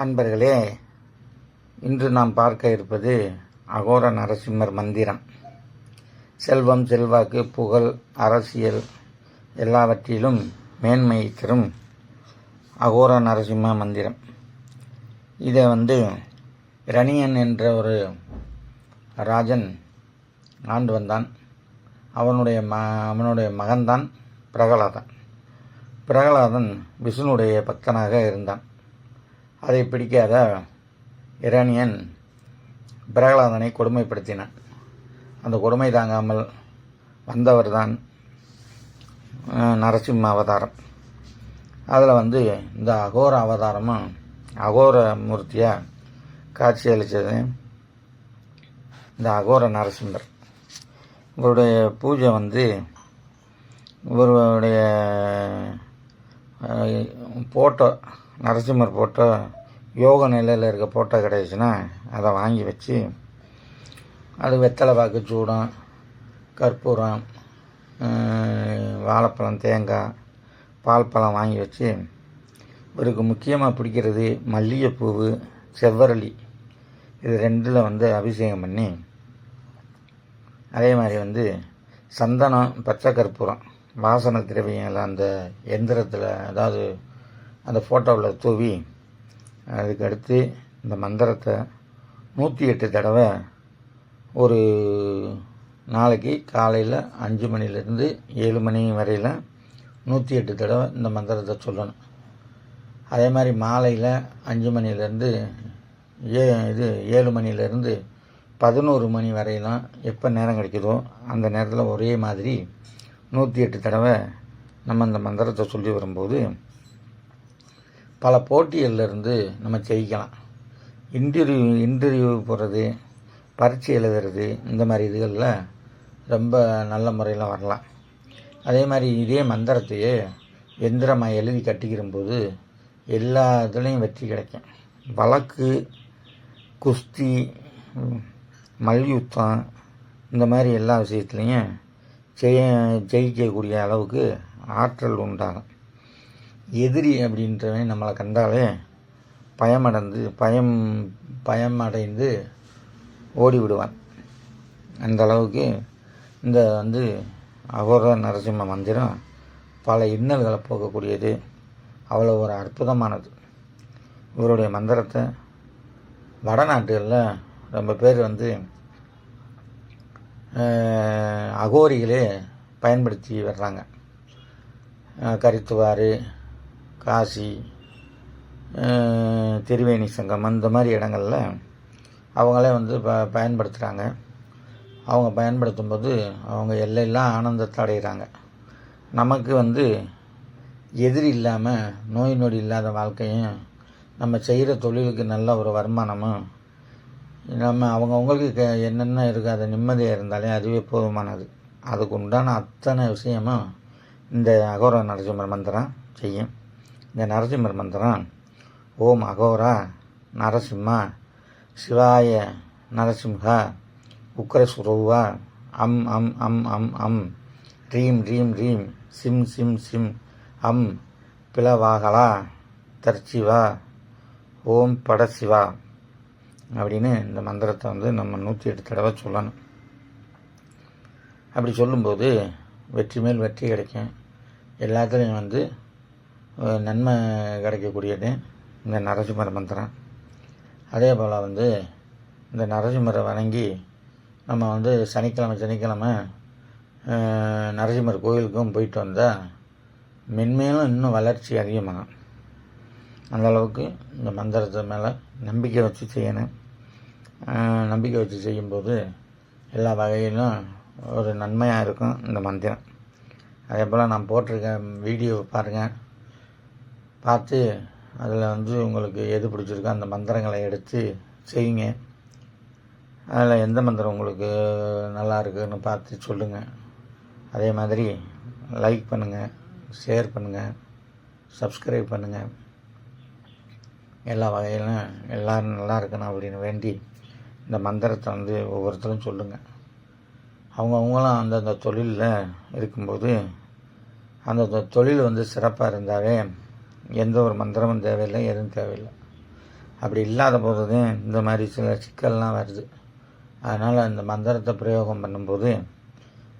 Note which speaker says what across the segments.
Speaker 1: அன்பர்களே இன்று நாம் பார்க்க இருப்பது அகோர நரசிம்மர் மந்திரம். செல்வம் செல்வாக்கு புகழ் அரசியல் எல்லாவற்றிலும் மேன்மை தரும் அகோர நரசிம்ம மந்திரம். இதை வந்து ரணியன் என்ற ஒரு ராஜன் ஆண்டு வந்தான். அவனுடைய ம அவனுடைய மகன்தான் பிரகலாதன். பிரகலாதன் விஷ்ணுடைய பக்தனாக இருந்தான். அதை பிடிக்காத இரானியன் பிரகலாதனை கொடுமைப்படுத்தினான். அந்த கொடுமை தாங்காமல் வந்தவர் தான் நரசிம்ம அவதாரம். அதில் வந்து இந்த அகோர அவதாரமும் அகோர மூர்த்தியாக காட்சியளித்தது இந்த அகோர நரசிம்மர். இவருடைய பூஜை வந்து இவருடைய ஃபோட்டோ நரசிம்மர் ஃபோட்டோ யோக நிலையில் இருக்க ஃபோட்டோ கிடைச்சின்னா அதை வாங்கி வச்சு அது வெத்தலை பாக்கு சூடம் கற்பூரம் வாழைப்பழம் தேங்காய் பால் பழம் வாங்கி வச்சு இவருக்கு முக்கியமாக பிடிக்கிறது மல்லிகைப்பூவு செவ்வரளி. இது ரெண்டில் வந்து அபிஷேகம் பண்ணி அதே மாதிரி வந்து சந்தனம் பச்சை கற்பூரம் வாசனை திரவியங்களை அந்த எந்திரத்தில் அதாவது அந்த ஃபோட்டோவில் தூவி அதுக்கடுத்து இந்த மந்திரத்தை நூற்றி எட்டு தடவை ஒரு நாளைக்கு காலையில் அஞ்சு மணிலேருந்து ஏழு மணி வரையில் நூற்றி எட்டு தடவை இந்த மந்திரத்தை சொல்லணும். அதே மாதிரி மாலையில் அஞ்சு மணிலேருந்து ஏ இது ஏழு மணிலேருந்து பதினோரு மணி வரையிலும் எப்போ நேரம் கிடைக்குதோ அந்த நேரத்தில் ஒரே மாதிரி நூற்றி எட்டு தடவை நம்ம இந்த மந்திரத்தை சொல்லி வரும்போது பல போட்டிகளிலிருந்து நம்ம ஜெயிக்கலாம். இன்டர்வியூ இன்டர்வியூ போகிறது பரீட்சை எழுதுறது இந்த மாதிரி இதுகளில் ரொம்ப நல்ல முறையில் வரலாம். அதே மாதிரி இதே மந்திரத்தையே எந்திரமாக எழுதி கட்டிக்கிறம்போது எல்லா இதுலேயும் வெற்றி கிடைக்கும். வழக்கு குஸ்தி மல்யுத்தம் இந்த மாதிரி எல்லா விஷயத்துலையும் ஜெய ஜெயிக்கக்கூடிய அளவுக்கு ஆற்றல் உண்டாகும். எதிரி அப்படின்றவன் நம்மளை கண்டாலே பயமடைந்து பயம் பயமடைந்து ஓடி விடுவான் அந்த அளவுக்கு இந்த வந்து அகோர நரசிம்ம மந்திரம் பல இன்னல்களை போக்கக்கூடியது. அவ்வளோ ஒரு அற்புதமானது. இவருடைய மந்திரத்தை வடநாட்டுகளில் ரொம்ப பேர் வந்து அகோரிகளே பயன்படுத்தி வர்றாங்க. அஹ், கரித்துவாறு காசி திரிவேணி திருவேணி சங்கம் அந்த மாதிரி இடங்களில் அவங்களே வந்து ப பயன்படுத்துகிறாங்க அவங்க பயன்படுத்தும் போது அவங்க எல்லையெல்லாம் ஆனந்தத்தை அடைகிறாங்க நமக்கு வந்து எதிரி இல்லாமல் நோய் நொடி இல்லாத வாழ்க்கையும் நம்ம செய்கிற தொழிலுக்கு நல்ல ஒரு வருமானமும் நம்ம அவங்கவுங்களுக்கு க என்னென்ன இருக்குது அது நிம்மதியாக இருந்தாலே அதுவே போதுமானது. அதுக்கு உண்டான அத்தனை விஷயமும் இந்த அகோர நரசிம்மர் மந்திரம் செய்யும். இந்த நரசிம்மர் மந்திரம் ஓம் அகோரா நரசிம்மா சிவாய நரசிம்ஹா உக்ரசுரவா அம் அம் அம் அம் அம் ரீம் ரீம் ரீம் சிம் சிம் சிம் அம் பிளவாகலா தர்ச்சிவா ஓம் படசிவா அப்படின்னு இந்த மந்திரத்தை வந்து நம்ம நூற்றி எட்டு தடவை சொல்லணும். அப்படி சொல்லும்போது வெற்றி மேல் வெற்றி கிடைக்கும். எல்லாத்துலேயும் வந்து நன்மை கிடைக்கக்கூடியது இந்த நரசிம்மர மந்திரம். அதே போல் வந்து இந்த நரசிம்மரை வணங்கி நம்ம வந்து சனிக்கிழமை சனிக்கிழமை நரசிம்மர் கோயிலுக்கும் போயிட்டு வந்தால் மென்மேலும் இன்னும் வளர்ச்சி அதிகமாகும். அந்த அளவுக்கு இந்த மந்திரத்து மேலே நம்பிக்கை வச்சு செய்யணும். நம்பிக்கை வச்சு செய்யும்போது எல்லா வகையிலும் ஒரு நன்மையாக இருக்கும் இந்த மந்திரம். அதே போல் நான் போட்டிருக்க வீடியோ பாருங்கள் பார்த்து அதில் வந்து உங்களுக்கு எது பிடிச்சிருக்கோ அந்த மந்திரங்களை எடுத்து செய்யுங்க. அதில் எந்த மந்திரம் உங்களுக்கு நல்லா இருக்குதுன்னு பார்த்து சொல்லுங்கள் அதே மாதிரி லைக் பண்ணுங்கள் ஷேர் பண்ணுங்கள் சப்ஸ்கிரைப் பண்ணுங்கள் எல்லா வகையிலும் எல்லோரும் நல்லா இருக்கணும் அப்படின்னு வேண்டி இந்த மந்திரத்தை வந்து ஒவ்வொருத்தரும் சொல்லுங்கள் அவங்கவுங்களும் அந்தந்த தொழிலில் இருக்கும்போது அந்தந்த தொழில் வந்து சிறப்பாக இருந்தாலே எந்த ஒரு மந்திரமும் தேவையில்லை எதுவும் தேவையில்லை. அப்படி இல்லாத போது தான் இந்த மாதிரி சில சிக்கல்லாம் வருது. அதனால் அந்த மந்திரத்தை பிரயோகம் பண்ணும்போது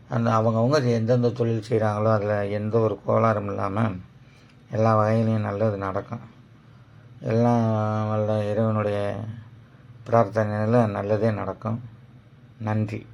Speaker 1: அந்த அவங்கவுங்க எந்தெந்த தொழில் செய்கிறாங்களோ அதில் எந்த ஒரு கோளாறும் இல்லாமல் எல்லா வகையிலையும் நல்லது நடக்கும். எல்லாம் வல்ல இறைவனுடைய பிரார்த்தனையில் நல்லதே நடக்கும். நன்றி.